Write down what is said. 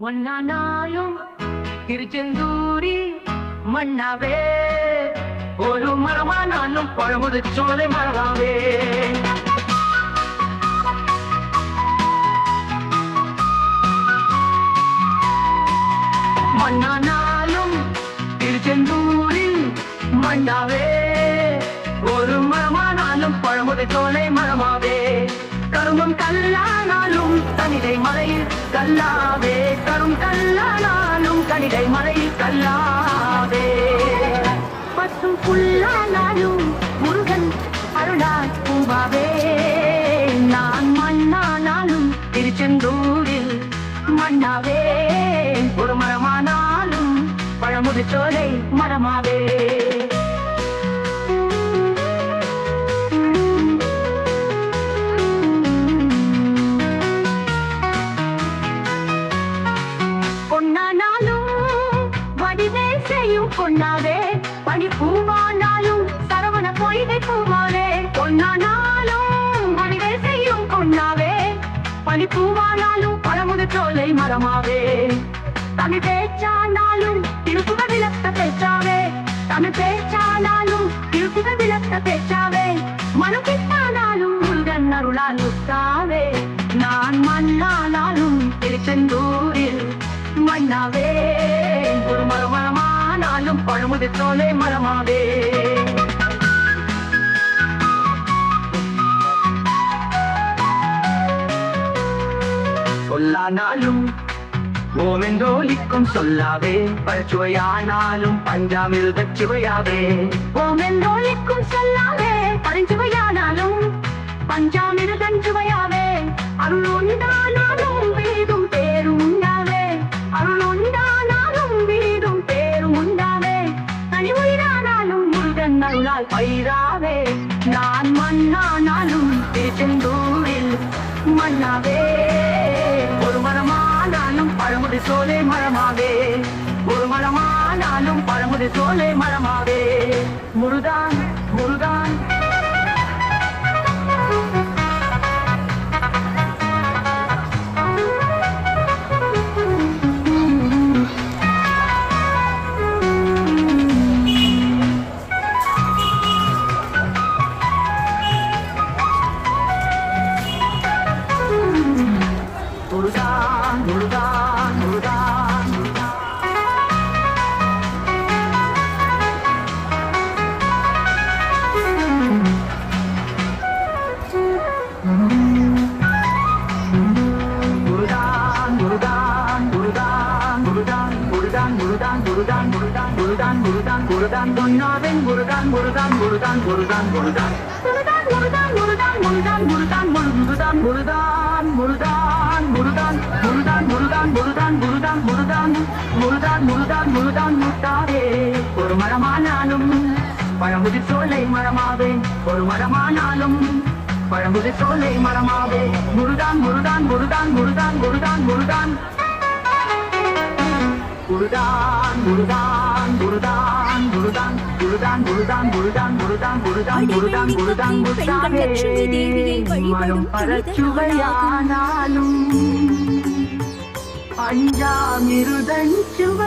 ஒன்னானாலும் திருச்செந்தூரில் மண்ணாவே ஒரு மரமா நானும் பழமுது சோலை மரமாவே. மண்ணானாலும் திருச்செந்தூரில் மண்ணாவே ஒரு மரமானாலும் பழமுது சோலை மரமாவே. கரும்பும் கல்லானாலும் தனிதை மலையில் கல்லாவே. கரும் கல்லானாலும் கனிதை மலையில் கல்லாவே. பத்தும் புல்லானாலும் முருகன் அருளால் பூவாவே. நான் மண்ணானாலும் திருச்செந்தூரில் மண்ணாவே. ஒரு மரமானாலும் பழமுது சோலை மரமாவே. செய்யும் பொன்னாவே பனி பூவானாலும் சரவண பொய்கை பூவாவே பொன்னானாலும் வடிவே செய்யும் பொன்னாவே பனி பூவானாலும் பழமுது சோலை மரமாவே தமிழ் பேச்சானாலும் திருப்புக விளக்க பேச்சாவே தமிழ் பேச்சானாலும் திருப்புக விளக்க பேச்சாவே மனம் பித்தானாலும் முருகன் அருளால் முத்தாவே நான் மண்ணானாலும் திருச்செந்தூரில் மண்ணாவே ஒரு மரமரமானாலும் பழமுது சோலை மரமாவே. சொல்லானாலும் ஓமென்றோலிக்கும் சொல்லாவே பழச்சுவையானாலும் பஞ்சாமிருதச் சுவையாவே. ஓமென்றோலிக்கும் சொல்லாவே பரிஞ்சுவையானாலும் பஞ்சாமிருதன் சுவையாவே. அருள் முருகன் பயிராவே. நான் மண்ணானாலும் திருச்செந்தூரில் மண்ணாவே. ஒரு மரமானாலும் பழமுடி சோலை மரமாவே. ஒரு மரமானாலும் பழமுடி சோலை மரமாவே. முருதான் முருதான் முருதான் முருதான் முருதான் முருதான் முருதான் முருதான் முருதான் முருதான் பொன்னாவின் ஒரு மரமானாலும் பழமுதி சோலை மரமாவே ஒரு மரமானாலும் பழமுதி சோலை மரமாவே முருகான் முருகான் முருதான் முருதான் முருதான் முருதான் முருதான் முருதான் முருதான் முருதான் முருதான் முருதான் முருதான் முருதான் முருதாவே லட்சுமி தேவியை வழிபடும் மனம் பரச்சுவையானாலும் அஞ்சாமிருதன் சுவையாவே